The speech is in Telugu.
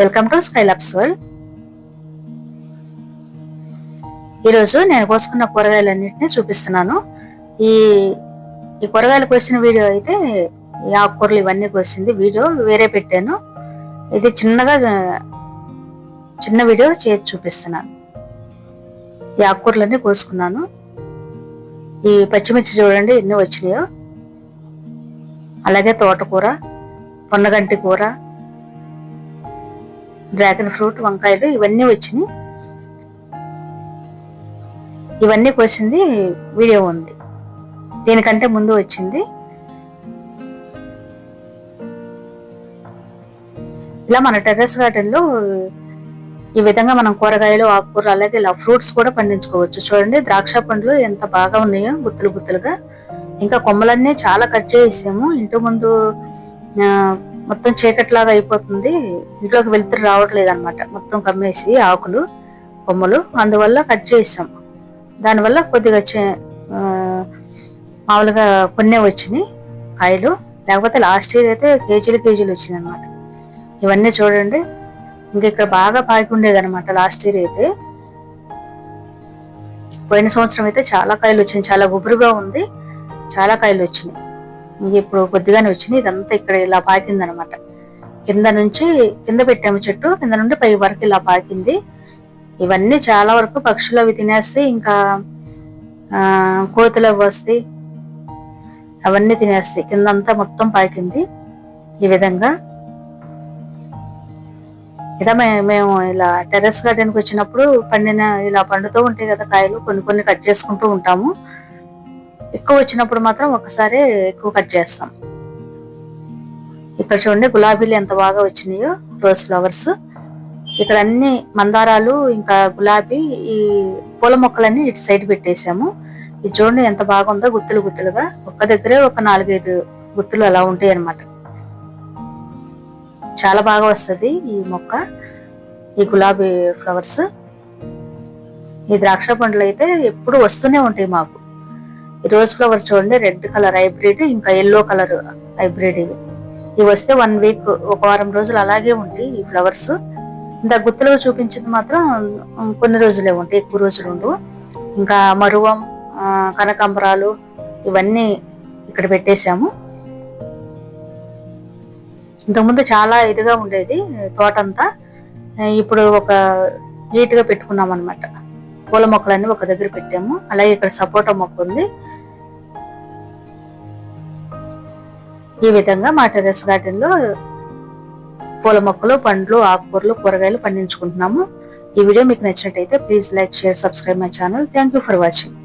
Welcome to Skylabs world. ఈరోజు నేను కోసుకున్న కూరగాయలన్నింటినీ చూపిస్తున్నాను. ఈ ఈ కూరగాయలు కోసిన వీడియో అయితే ఈ ఆకుకూరలు ఇవన్నీ కోసింది. వీడియో వేరే పెట్టాను. ఇది చిన్నగా చిన్న వీడియో చేసి చూపిస్తున్నాను. ఈ ఆకుకూరలన్నీ కోసుకున్నాను. ఈ పచ్చిమిర్చి చూడండి ఎన్ని వచ్చినాయో. అలాగే తోటకూర పొన్నగంటి కూర డ్రాగన్ ఫ్రూట్ వంకాయలు ఇవన్నీ వచ్చినాయి. ఇవన్నీ కోసింది వీడియో ఉంది. దీనికంటే ముందు వచ్చింది. ఇలా మన టెర్రస్ గార్డెన్లో ఈ విధంగా మనం కూరగాయలు ఆకుకూరలు అలాగే ఇలా ఫ్రూట్స్ కూడా పండించుకోవచ్చు. చూడండి ద్రాక్ష పండ్లు ఎంత బాగా ఉన్నాయో గుత్తులు గుత్తులుగా. ఇంకా కొమ్మలన్నీ చాలా కట్ చేసాము ఇంటి ముందు మొత్తం చీకట్లాగా అయిపోతుంది. ఇంట్లోకి వెళ్తురు రావట్లేదు అనమాట మొత్తం కమ్మేసి ఆకులు కొమ్మలు. అందువల్ల కట్ చేసాం. దానివల్ల కొద్దిగా మామూలుగా కొన్నే వచ్చినాయి కాయలు. లేకపోతే లాస్ట్ ఇయర్ అయితే కేజీలు కేజీలు వచ్చినాయి అనమాట ఇవన్నీ చూడండి. ఇంక ఇక్కడ బాగా పాకి ఉండేది అనమాట లాస్ట్ ఇయర్ అయితే. పోయిన సంవత్సరం అయితే చాలా కాయలు వచ్చినాయి. చాలా గుబురుగా ఉంది. చాలా కాయలు వచ్చినాయి. ఇంక ఇప్పుడు కొద్దిగానే వచ్చినాయి ఇదంతా ఇక్కడ ఇలా పాకింది అనమాట కింద నుంచి కింద పెట్టాము చెట్టు. కింద నుండి పై వరకు ఇలా పాకింది. ఇవన్నీ చాలా వరకు పక్షులు అవి తినేస్తాయి. ఇంకా ఆ కోతులు అవి వస్తాయి. అవన్నీ తినేస్తాయి. కిందంతా మొత్తం పాకింది. ఈ విధంగా. ఇదే మేము ఇలా టెర్రస్ గార్డెన్కి వచ్చినప్పుడు పండిన ఇలా పండుతూ ఉంటాయి కదా కాయలు. కొన్ని కొన్ని కట్ చేసుకుంటూ ఉంటాము. ఎక్కువ వచ్చినప్పుడు మాత్రం ఒకసారి ఎక్కువ కట్ చేస్తాం. ఇక్కడ చూడండి గులాబీలు ఎంత బాగా వచ్చినాయో రోజ్ ఫ్లవర్స్ ఇక్కడ అన్ని మందారాలు ఇంకా గులాబీ ఈ పూల మొక్కలన్నీ ఇటు సైడ్ పెట్టేశాము ఇది చూడండి ఎంత బాగుందో గుత్తులు గుత్తులుగా. ఒక్క దగ్గరే ఒక నాలుగైదు గుత్తులు అలా ఉంటాయి అన్నమాట. చాలా బాగా వస్తుంది ఈ మొక్క ఈ గులాబీ ఫ్లవర్స్ ఈ ద్రాక్ష పండ్లు అయితే ఎప్పుడు వస్తూనే ఉంటాయి మాకు. రోజ్ ఫ్లవర్స్ చూడండి రెడ్ కలర్ హైబ్రిడ్ ఇంకా ఎల్లో కలర్ హైబ్రిడ్ ఇవి. ఇవి వస్తే వన్ వీక్ ఒక వారం రోజులు అలాగే ఉంటాయి ఈ ఫ్లవర్స్ ఇంత గుత్తులుగా చూపించింది మాత్రం కొన్ని రోజులే ఉంటాయి ఎక్కువ రోజులు ఉండవు. ఇంకా మరువం కనకాంబరాలు ఇవన్నీ ఇక్కడ పెట్టేశాము. ఇంతకుముందు చాలా ఇదిగా ఉండేది తోటంతా. ఇప్పుడు ఒక నీట్గా పెట్టుకున్నాం అనమాట పూల మొక్కలన్నీ ఒక దగ్గర పెట్టాము. అలాగే ఇక్కడ సపోటా మొక్క ఉంది. ఈ విధంగా మా టెరెస్ గార్డెన్లో పూల మొక్కలు పండ్లు ఆకుకూరలు కూరగాయలు పండించుకుంటున్నాము. ఈ వీడియో మీకు నచ్చినట్టయితే please like share subscribe my channel. Thank you for watching.